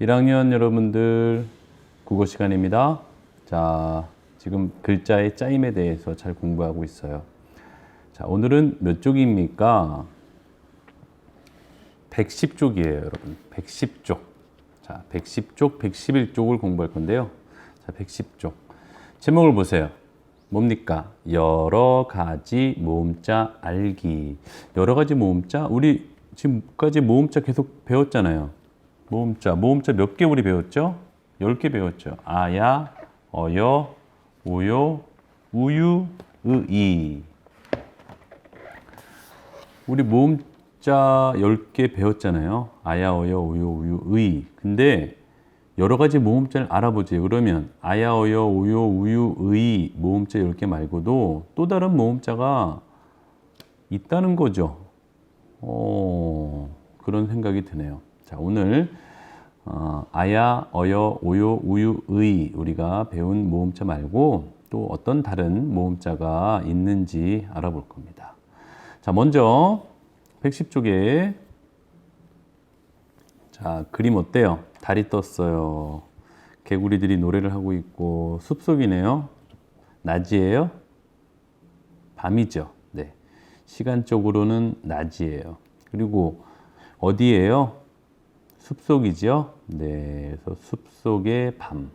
1학년 여러분들 국어 시간입니다. 자, 지금 글자의 짜임에 대해서 잘 공부하고 있어요. 자, 오늘은 몇 쪽입니까? 110쪽이에요, 여러분. 110쪽. 자, 110쪽, 111쪽을 공부할 건데요. 자, 110쪽. 제목을 보세요. 뭡니까? 여러 가지 모음자 알기. 여러 가지 모음자? 우리 지금까지 모음자 계속 배웠잖아요. 모음자. 모음자 몇 개 우리 배웠죠? 10개 배웠죠. 아야, 어여, 우요, 우유, 의이. 우리 모음자 10개 배웠잖아요. 아야, 어여, 우요, 우유, 의. 근데 여러 가지 모음자를 알아보지. 그러면 아야, 어여, 우요, 우유, 의 모음자 10개 말고도 또 다른 모음자가 있다는 거죠. 어, 그런 생각이 드네요. 자, 오늘 어, 아야, 어여, 오요, 우유, 의 우리가 배운 모음자 말고 또 어떤 다른 모음자가 있는지 알아볼 겁니다. 자, 먼저 110쪽에 자, 그림 어때요? 달이 떴어요. 개구리들이 노래를 하고 있고 숲속이네요. 낮이에요? 밤이죠. 네. 시간적으로는 낮이에요. 그리고 어디에요? 숲속이죠. 네. 그래서 숲속의 밤.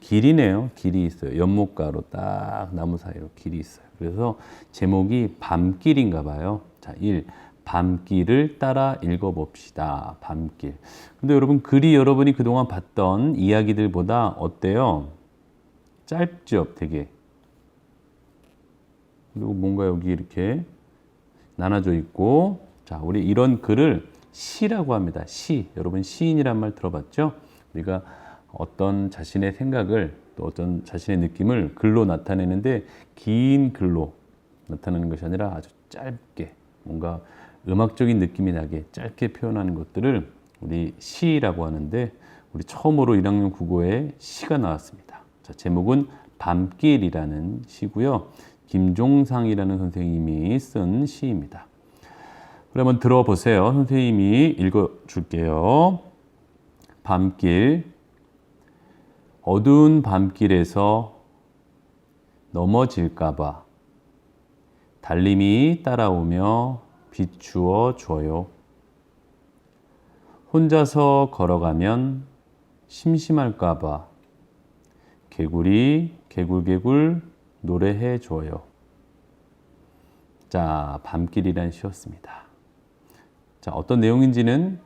길이네요. 길이 있어요. 연못가로 딱 나무 사이로 길이 있어요. 그래서 제목이 밤길인가 봐요. 자, 1. 밤길을 따라 읽어봅시다. 밤길. 근데 여러분, 글이 여러분이 그동안 봤던 이야기들보다 어때요? 짧죠, 되게. 그리고 뭔가 여기 이렇게 나눠져 있고, 자, 우리 이런 글을 시라고 합니다. 시. 여러분, 시인이란 말 들어봤죠? 우리가 어떤 자신의 생각을 또 어떤 자신의 느낌을 글로 나타내는데 긴 글로 나타내는 것이 아니라 아주 짧게 뭔가 음악적인 느낌이 나게 짧게 표현하는 것들을 우리 시라고 하는데 우리 처음으로 1학년 국어에 시가 나왔습니다. 자, 제목은 밤길이라는 시고요. 김종상이라는 선생님이 쓴 시입니다. 그러면 들어보세요. 선생님이 읽어 줄게요. 밤길 어두운 밤길에서 넘어질까봐 달림이 따라오며 비추어 줘요. 혼자서 걸어가면 심심할까봐 개구리 개굴개굴 노래해 줘요. 자, 밤길이란 시였습니다. 자, 어떤 내용인지는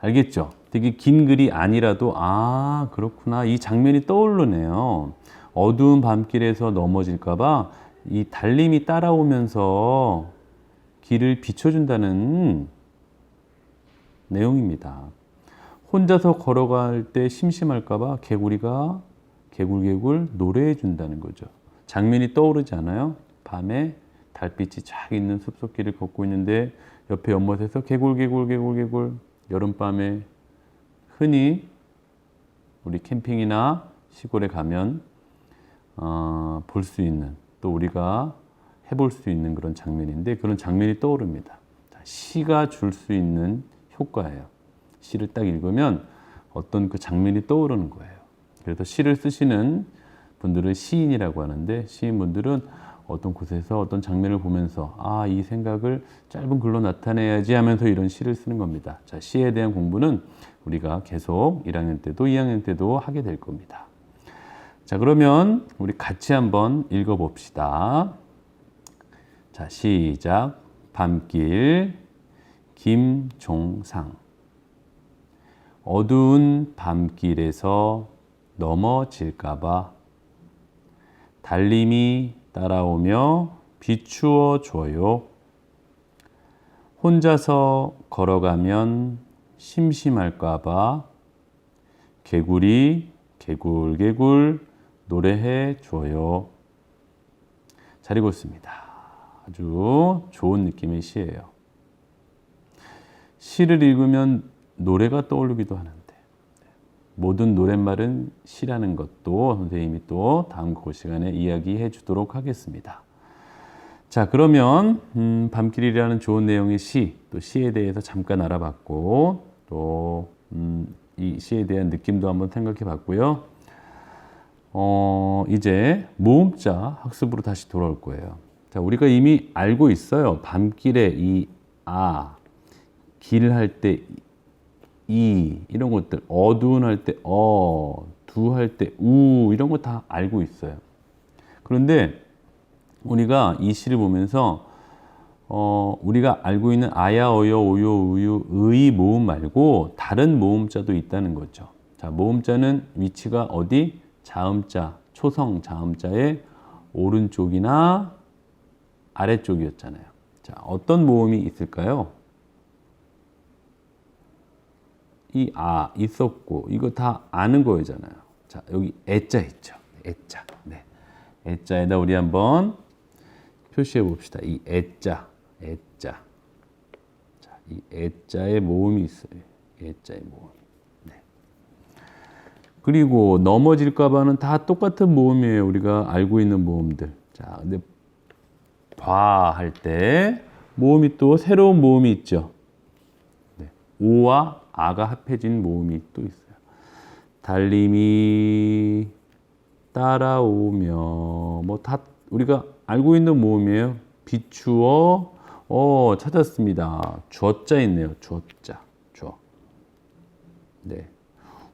알겠죠? 되게 긴 글이 아니라도 아 그렇구나 이 장면이 떠오르네요. 어두운 밤길에서 넘어질까 봐 이 달림이 따라오면서 길을 비춰준다는 내용입니다. 혼자서 걸어갈 때 심심할까봐 개구리가 개굴개굴 노래해 준다는 거죠. 장면이 떠오르지 않아요? 밤에 달빛이 쫙 있는 숲속길을 걷고 있는데 옆에 연못에서 개굴개굴 개굴개굴 여름밤에 흔히 우리 캠핑이나 시골에 가면 어, 볼 수 있는 또 우리가 해볼 수 있는 그런 장면인데 그런 장면이 떠오릅니다. 자, 시가 줄 수 있는 효과예요. 시를 딱 읽으면 어떤 그 장면이 떠오르는 거예요. 그래서 시를 쓰시는 분들을 시인이라고 하는데 시인분들은 어떤 곳에서 어떤 장면을 보면서 아, 이 생각을 짧은 글로 나타내야지 하면서 이런 시를 쓰는 겁니다. 자, 시에 대한 공부는 우리가 계속 1학년 때도 2학년 때도 하게 될 겁니다. 자, 그러면 우리 같이 한번 읽어 봅시다. 자, 시작. 밤길 김종상 어두운 밤길에서 넘어질까봐 달림이 따라오며 비추어 줘요. 혼자서 걸어가면 심심할까봐 개구리 개굴개굴 노래해 줘요. 잘 읽었습니다. 아주 좋은 느낌의 시예요. 시를 읽으면 노래가 떠오르기도 하는데 모든 노랫말은 시라는 것도 선생님이 또 다음 그 시간에 이야기해 주도록 하겠습니다. 자, 그러면 음, 밤길이라는 좋은 내용의 시, 또 시에 대해서 잠깐 알아봤고 또 음, 이 시에 대한 느낌도 한번 생각해 봤고요. 어, 이제 모음자 학습으로 다시 돌아올 거예요. 자, 우리가 이미 알고 있어요. 밤길에 이 아, 길 할 때 이, 이런 것들, 어두운 할 때 어, 두 할 때 우, 이런 거 다 알고 있어요. 그런데 우리가 이 시를 보면서 어, 우리가 알고 있는 아야, 어여, 오요, 우유, 의 모음 말고 다른 모음자도 있다는 거죠. 자, 모음자는 위치가 어디? 자음자, 초성 자음자의 오른쪽이나 아래쪽이었잖아요. 자, 어떤 모음이 있을까요? 이 아 있었고 이거 다 아는 거잖아요. 자, 여기 애자 있죠. 애자. 네. 애자에다 우리 한번 표시해 봅시다. 이 애자, 애자. 자, 이 애자의 모음이 있어요. 애자의 모음. 네. 그리고 넘어질까봐는 다 똑같은 모음이에요. 우리가 알고 있는 모음들. 자, 근데 봐 할 때 모음이 또 새로운 모음이 있죠. 네. 오와 아가 합해진 모음이 또 있어요. 달림이 따라오며 뭐 다 우리가 알고 있는 모음이에요. 비추어 어 찾았습니다. 주어자 있네요. 주어자 주어. 네.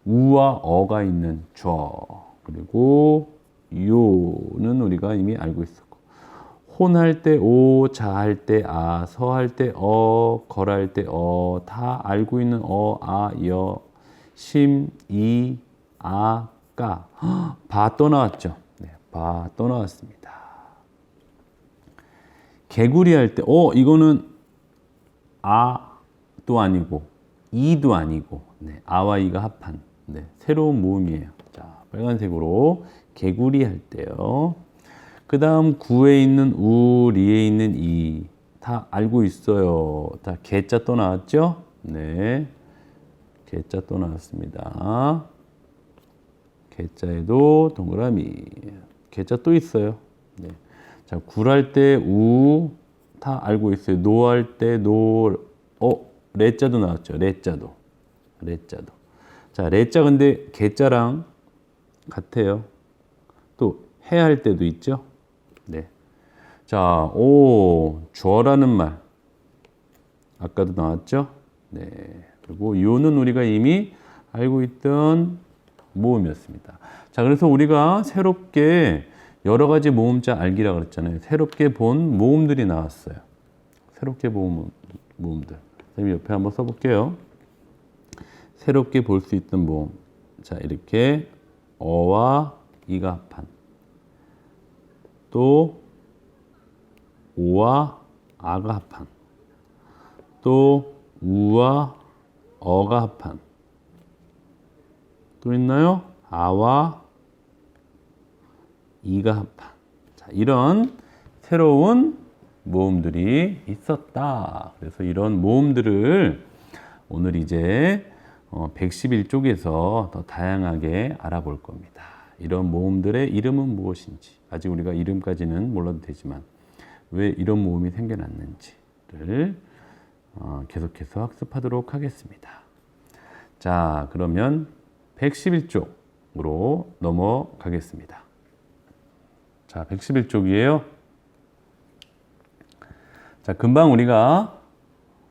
우와 어가 있는 주어. 그리고 요는 우리가 이미 알고 있었고 혼할 때 오, 자할 때 아, 서할 때 어, 걸할 때 어, 다 알고 있는 어, 아, 여, 심, 이, 아, 까. 바또 나왔죠. 네, 바또 나왔습니다. 개구리 할 때, 어, 이거는 아도 아니고, 이도 아니고, 네, 아와 이가 합한, 네, 새로운 모음이에요. 자, 빨간색으로 개구리 할 때요. 그 다음 구에 있는 우, 리에 있는 이, 다 알고 있어요. 다 개자 또 나왔죠? 네. 개자 또 나왔습니다. 개자에도 동그라미. 개자 또 있어요. 네. 자, 굴할 때 우, 다 알고 있어요. 노할 때 노, 어, 레자도 나왔죠. 레자도. 레자도. 자, 레자 근데 개자랑 같아요. 또, 해 할 때도 있죠. 네. 자, 오, 주어라는 말. 아까도 나왔죠? 네. 그리고 요는 우리가 이미 알고 있던 모음이었습니다. 자, 그래서 우리가 새롭게 여러 가지 모음자 알기라 그랬잖아요. 새롭게 본 모음들이 나왔어요. 새롭게 본 모음들. 선생님 옆에 한번 써볼게요. 새롭게 볼 수 있던 모음. 자, 이렇게 어와 이가 합한. 또 오와 아가 합한. 또 우와 어가 합한. 또 있나요? 아와 이가 합한. 자, 이런 새로운 모음들이 있었다. 그래서 이런 모음들을 오늘 이제 111쪽에서 더 다양하게 알아볼 겁니다. 이런 모음들의 이름은 무엇인지, 아직 우리가 이름까지는 몰라도 되지만, 왜 이런 모음이 생겨났는지를 어, 계속해서 학습하도록 하겠습니다. 자, 그러면 111쪽으로 넘어가겠습니다. 자, 111쪽이에요. 자, 금방 우리가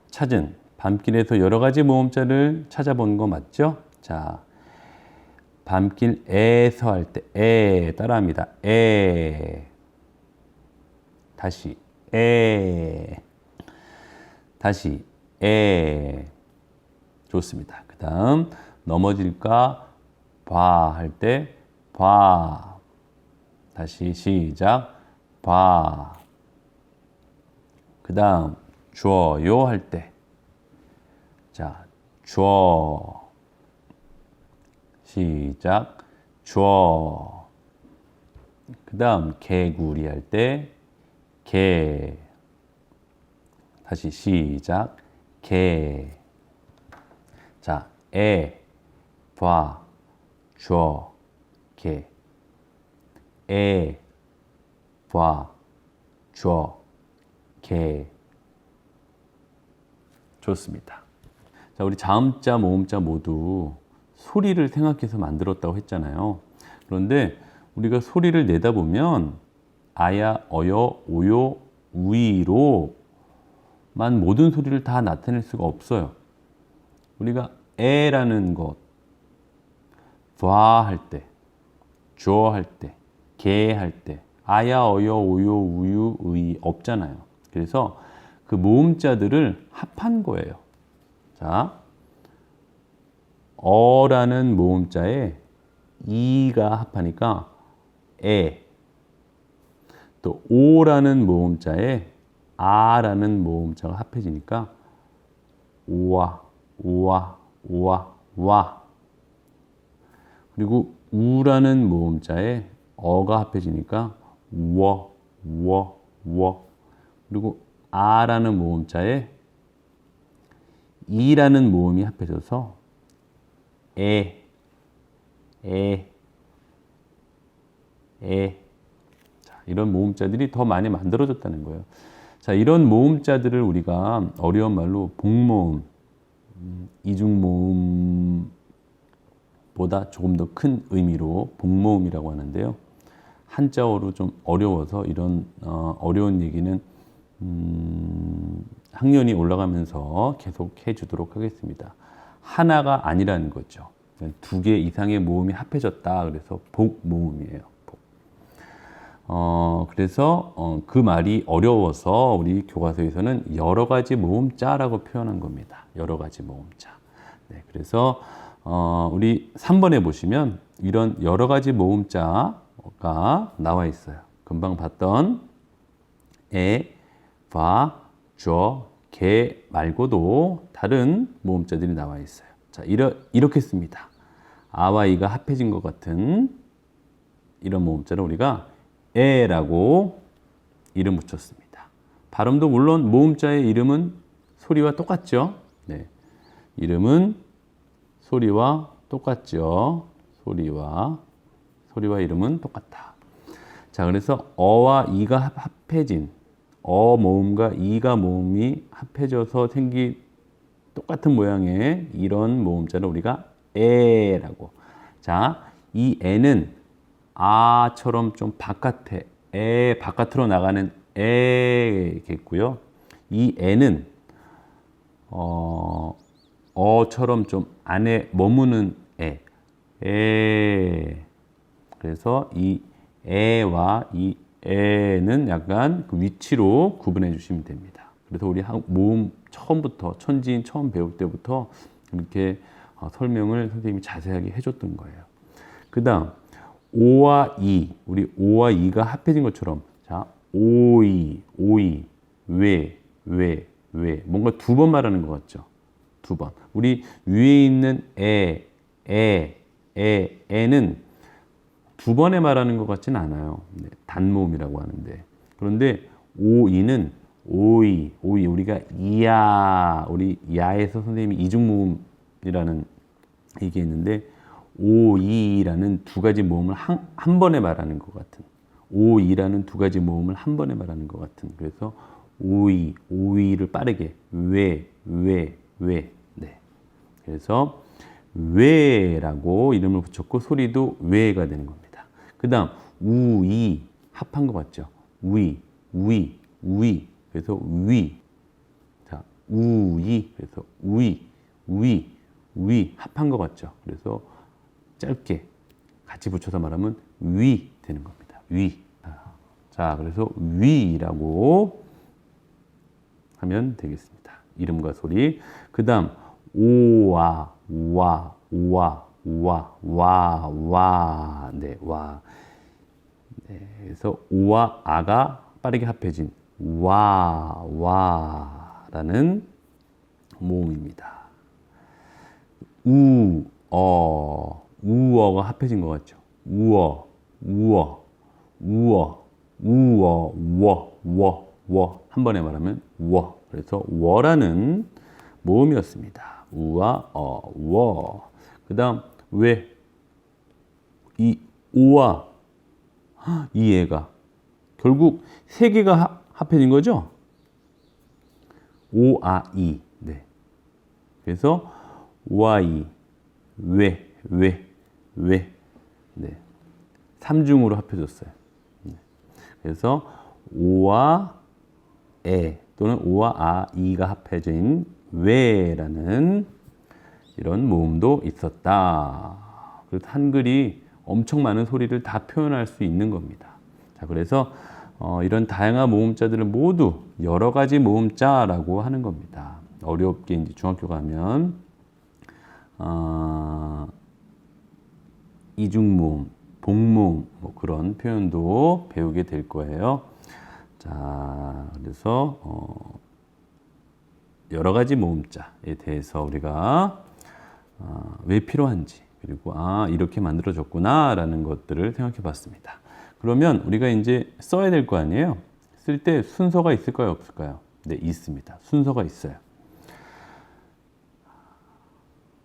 찾은 밤길에서 여러 가지 모음자를 찾아본 거 맞죠? 자, 밤길에서 할 때 에 따라합니다. 에 다시 에 다시 에. 좋습니다. 그 다음 넘어질까? 봐 할 때 봐 다시 시작. 봐 그 다음 줘요 할 때. 자, 줘 시작. 줘그 다음 개구리 할 때 개 다시 시작 개 자, 에, 봐, 줘, 개 에, 봐, 줘, 개. 좋습니다. 자, 우리 자음자, 모음자 모두 소리를 생각해서 만들었다고 했잖아요. 그런데 우리가 소리를 내다 보면 아야, 어여, 오요, 우이로만 모든 소리를 다 나타낼 수가 없어요. 우리가 에라는 것, 봐할 때, 줘할 때, 개할 때, 아야, 어여, 오요, 우유, 의 없잖아요. 그래서 그 모음자들을 합한 거예요. 자, 어라는 모음자에 이가 합하니까 에. 또 오라는 모음자에 아라는 모음자가 합해지니까 오와 오와 오와 와. 그리고 우라는 모음자에 어가 합해지니까 워, 워, 워. 그리고 아라는 모음자에 이라는 모음이 합해져서 에, 에, 에. 자, 이런 모음자들이 더 많이 만들어졌다는 거예요. 자, 이런 모음자들을 우리가 어려운 말로 복모음, 음, 이중모음보다 조금 더 큰 의미로 복모음이라고 하는데요. 한자어로 좀 어려워서 이런 어, 어려운 얘기는 음, 학년이 올라가면서 계속 해주도록 하겠습니다. 하나가 아니라는 거죠. 두 개 이상의 모음이 합해졌다. 그래서 복모음이에요. 복. 어, 그래서 어, 그 말이 어려워서 우리 교과서에서는 여러 가지 모음자라고 표현한 겁니다. 여러 가지 모음자. 네, 그래서 어, 우리 3번에 보시면 이런 여러 가지 모음자가 나와 있어요. 금방 봤던 에, 바, 줘, 개 말고도 다른 모음자들이 나와 있어요. 자, 이러, 이렇게 씁니다. 아와 이가 합해진 것 같은 이런 모음자를 우리가 에라고 이름 붙였습니다. 발음도 물론 모음자의 이름은 소리와 똑같죠. 네. 이름은 소리와 똑같죠. 소리와 소리와 이름은 똑같다. 자, 그래서 어와 이가 합해진 어 모음과 이가 모음이 합해져서 생긴 똑같은 모양의 이런 모음자를 우리가 에라고. 자, 이 에는 아처럼 좀 바깥에 에 바깥으로 나가는 에겠고요. 이 에는 어 어처럼 좀 안에 머무는 에. 에. 그래서 이 에와 이 에는 약간 그 위치로 구분해 주시면 됩니다. 그래서 우리 모음 처음부터 천지인 처음 배울 때부터 이렇게 어, 설명을 선생님이 자세하게 해줬던 거예요. 그다음 오와 이 우리 오와 이가 합해진 것처럼 자 오이 오이 왜 왜 왜 뭔가 두 번 말하는 것 같죠? 두 번. 우리 위에 있는 에, 에, 에, 에는 두 번에 말하는 것 같지는 않아요. 네, 단모음이라고 하는데. 그런데 오이는 오이, 오이 우리가 이야, 우리 야에서 선생님이 이중모음이라는 얘기했는데 오 이라는 두 가지 모음을 한, 한 번에 말하는 것 같은 오 이라는 두 가지 모음을 한 번에 말하는 것 같은 그래서 오이, 오이를 빠르게 왜, 왜, 왜. 네. 그래서 왜라고 이름을 붙였고 소리도 왜가 되는 겁니다. 그 다음 우이 합한 거 맞죠? 우이, 우이. 그래서 위. 자, 우이. 그래서 우이, 우이, 위 합한 거 같죠? 그래서 짧게 같이 붙여서 말하면 위 되는 겁니다. 위. 자, 그래서 위라고 하면 되겠습니다. 이름과 소리. 그 다음, 오와, 와, 와, 와, 와, 와. 네, 와. 네, 그래서 오와 아가 빠르게 합해진 와, 와 라는 모음입니다. 우, 어, 우어가 합해진 것 같죠? 우어, 우어, 우어, 우어, 워, 워, 워. 한 번에 말하면 워. 그래서 워라는 모음이었습니다. 우와, 어, 워. 그 다음, 왜? 이 오와 이 애가 결국 세 개가 합해진 거죠? 오 아 이. 네. 그래서 오아이 왜, 왜, 왜. 네. 삼중으로 합해졌어요. 네. 그래서 오와 에 또는 오와 아, 이가 합해진 왜라는 이런 모음도 있었다. 그래서 한글이 엄청 많은 소리를 다 표현할 수 있는 겁니다. 자, 그래서 어, 이런 다양한 모음자들을 모두 여러 가지 모음자라고 하는 겁니다. 어렵게 이제 중학교 가면 어, 이중모음, 복모음 뭐 그런 표현도 배우게 될 거예요. 자, 그래서 어, 여러 가지 모음자에 대해서 우리가 어, 왜 필요한지 그리고 아 이렇게 만들어졌구나라는 것들을 생각해봤습니다. 그러면 우리가 이제 써야 될 거 아니에요? 쓸 때 순서가 있을까요, 없을까요? 네, 있습니다. 순서가 있어요.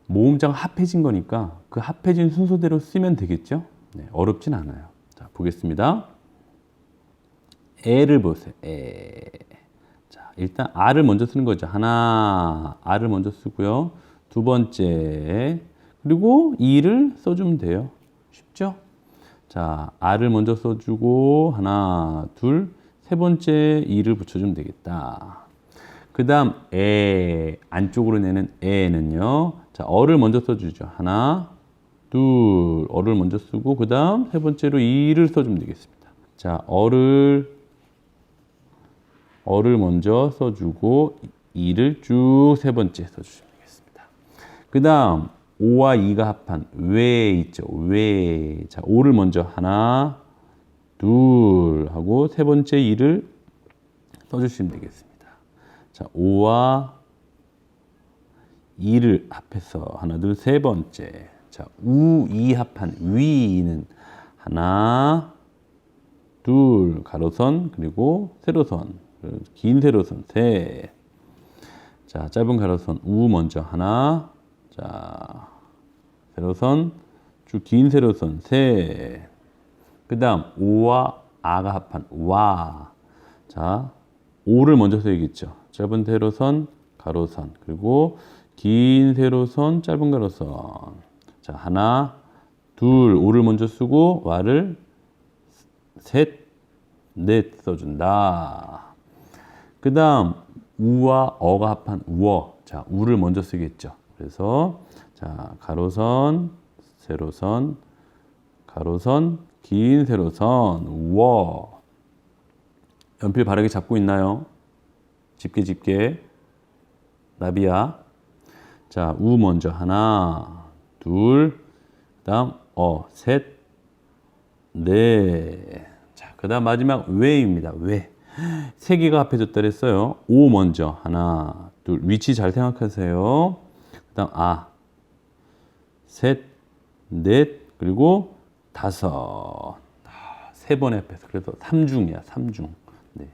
모음자가 합해진 거니까 그 합해진 순서대로 쓰면 되겠죠? 네, 어렵진 않아요. 자, 보겠습니다. 에를 보세요. 에. 자, 일단 R을 먼저 쓰는 거죠. 하나, R을 먼저 쓰고요. 두 번째, 그리고 E를 써주면 돼요. 쉽죠? 자, R을 먼저 써주고, 하나, 둘, 세 번째 E를 붙여주면 되겠다. 그 다음, 에, 안쪽으로 내는 에는요. 자, 어를 먼저 써주죠. 하나, 둘, 어를 먼저 쓰고, 그 다음 세 번째로 E를 써주면 되겠습니다. 자, 어를 어를 먼저 써주고 이를 쭉 세 번째 써주시면 되겠습니다. 그 다음 오와 이가 합한 왜 있죠. 왜. 자, 오를 먼저 하나, 둘 하고 세 번째 이를 써주시면 되겠습니다. 자, 오와 이를 합해서 하나, 둘, 세 번째. 자, 우, 이 합한 위는 하나, 둘, 가로선, 그리고 세로선. 긴 세로선 세. 자, 짧은 가로선 우 먼저 하나. 자, 세로선 쭉 긴 세로선 세. 그다음 오와 아가 합한 와. 자, 오를 먼저 써야겠죠. 짧은 세로선 가로선 그리고 긴 세로선 짧은 가로선. 자, 하나, 둘 오를 먼저 쓰고 와를 셋, 넷 써준다. 그 다음 우와 어가 합한 우어 자 우를 먼저 쓰겠죠 그래서 자 가로선 세로선 가로선 긴 세로선 우어 연필 바르게 잡고 있나요? 집게 집게 나비야 자 우 먼저 하나 둘 그다음 어 셋 넷 자 그다음 마지막 왜입니다 왜세 개가 합해졌다 그랬어요. 오 먼저 하나, 둘 위치 잘 생각하세요. 그다음 아, 셋, 넷 그리고 다섯 아, 세 번에 합해서 그래서 삼중이야 삼중. 네.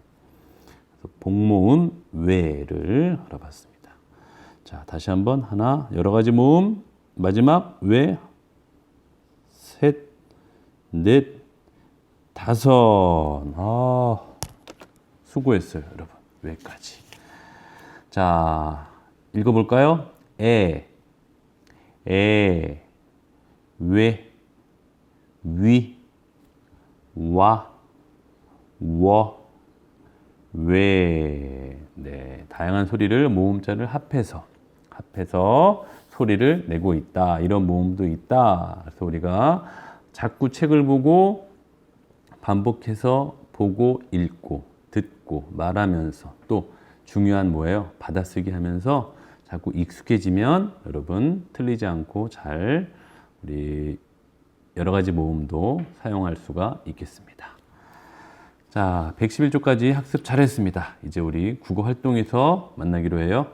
그래서 복모음 외를 알아봤습니다. 자 다시 한번 하나 여러 가지 모음 마지막 외 셋, 넷, 다섯. 아. 수고했어요, 여러분. 왜까지? 자, 읽어 볼까요? 에, 에, 왜, 위, 와, 워, 왜. 네, 다양한 소리를 모음자를 합해서 합해서 소리를 내고 있다. 이런 모음도 있다. 그래서 우리가 자꾸 책을 보고 반복해서 보고 읽고 듣고 말하면서 또 중요한 뭐예요? 받아쓰기 하면서 자꾸 익숙해지면 여러분 틀리지 않고 잘 우리 여러 가지 모음도 사용할 수가 있겠습니다. 자, 111조까지 학습 잘했습니다. 이제 우리 국어 활동에서 만나기로 해요.